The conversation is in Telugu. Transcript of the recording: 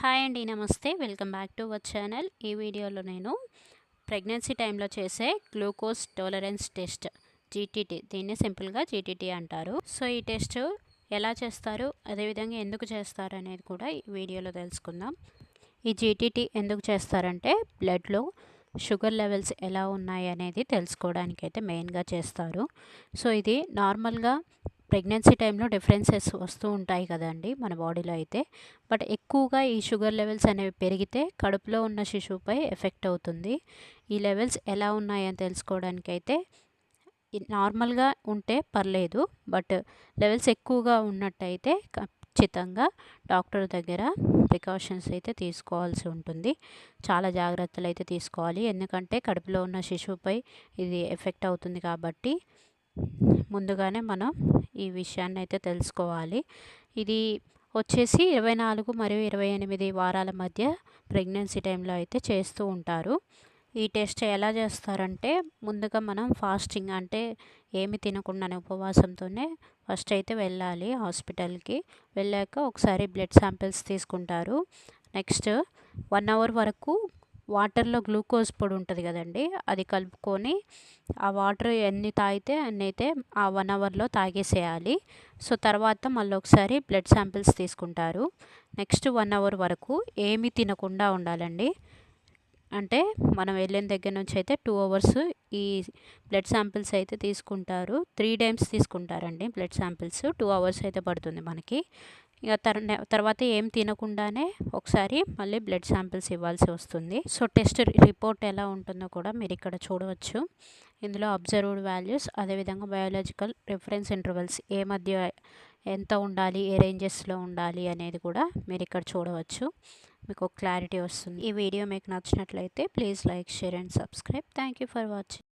హాయ్ అండి నమస్తే. Welcome back to our channel. ఈ వీడియోలో నేను ప్రెగ్నెన్సీ టైంలో చేసే గ్లూకోజ్ టోలరెన్స్ టెస్ట్ జీటీటీ దీన్ని సింపుల్గా జీటీటీ అంటారు. సో ఈ టెస్ట్ ఎలా చేస్తారు అదేవిధంగా ఎందుకు చేస్తారు అనేది కూడా ఈ వీడియోలో తెలుసుకుందాం. ఈ జీటీటీ ఎందుకు చేస్తారంటే బ్లడ్లో షుగర్ లెవెల్స్ ఎలా ఉన్నాయి అనేది తెలుసుకోవడానికి అయితే మెయిన్గా చేస్తారు. సో ఇది నార్మల్గా ప్రెగ్నెన్సీ టైంలో డిఫరెన్సెస్ వస్తూ ఉంటాయి కదండి మన బాడీలో అయితే. బట్ ఎక్కువగా ఈ షుగర్ లెవెల్స్ అనేవి పెరిగితే కడుపులో ఉన్న శిశువుపై ఎఫెక్ట్ అవుతుంది. ఈ లెవెల్స్ ఎలా ఉన్నాయని తెలుసుకోవడానికి అయితే నార్మల్గా ఉంటే పర్లేదు. బట్ లెవెల్స్ ఎక్కువగా ఉన్నట్టయితే ఖచ్చితంగా డాక్టర్ దగ్గర ప్రికాషన్స్ అయితే తీసుకోవాల్సి ఉంటుంది. చాలా జాగ్రత్తలు అయితే తీసుకోవాలి. ఎందుకంటే కడుపులో ఉన్న శిశువుపై ఇది ఎఫెక్ట్ అవుతుంది కాబట్టి ముందుగానే మనం ఈ విషయాన్ని అయితే తెలుసుకోవాలి. ఇది వచ్చేసి ఇరవై నాలుగు మరియు ఇరవై ఎనిమిది వారాల మధ్య ప్రెగ్నెన్సీ టైంలో అయితే చేస్తూ ఉంటారు. ఈ టెస్ట్ ఎలా చేస్తారంటే ముందుగా మనం ఫాస్టింగ్ అంటే ఏమి తినకుండానే ఉపవాసంతోనే ఫస్ట్ అయితే వెళ్ళాలి హాస్పిటల్కి. వెళ్ళాక ఒకసారి బ్లడ్ శాంపిల్స్ తీసుకుంటారు. నెక్స్ట్ వన్ అవర్ వరకు వాటర్లో గ్లూకోజ్ పొడి ఉంటుంది కదండి అది కలుపుకొని ఆ వాటర్ ఎన్ని తాగితే అన్ని అయితే ఆ వన్ అవర్లో తాగేసేయాలి. సో తర్వాత మళ్ళీ ఒకసారి బ్లడ్ శాంపిల్స్ తీసుకుంటారు. నెక్స్ట్ వన్ అవర్ వరకు ఏమీ తినకుండా ఉండాలండి. అంటే మనం వెళ్ళిన దగ్గర నుంచి అయితే టూ అవర్స్ ఈ బ్లడ్ శాంపిల్స్ అయితే తీసుకుంటారు. త్రీ టైమ్స్ తీసుకుంటారండి బ్లడ్ శాంపిల్స్. టూ అవర్స్ అయితే పడుతుంది మనకి. ఇక తర్వాత ఏం తినకుండానే ఒకసారి మళ్ళీ బ్లడ్ శాంపిల్స్ ఇవ్వాల్సి వస్తుంది. సో టెస్ట్ రిపోర్ట్ ఎలా ఉంటుందో కూడా మీరు ఇక్కడ చూడవచ్చు. ఇందులో అబ్జర్వ్డ్ వాల్యూస్ అదేవిధంగా బయాలజికల్ రిఫరెన్స్ ఇంటర్వెల్స్ ఏ మధ్య ఎంత ఉండాలి ఏ రేంజెస్లో ఉండాలి అనేది కూడా మీరు ఇక్కడ చూడవచ్చు. మీకు క్లారిటీ వస్తుంది. ఈ వీడియో మీకు నచ్చినట్లయితే please like share and subscribe thank you for watching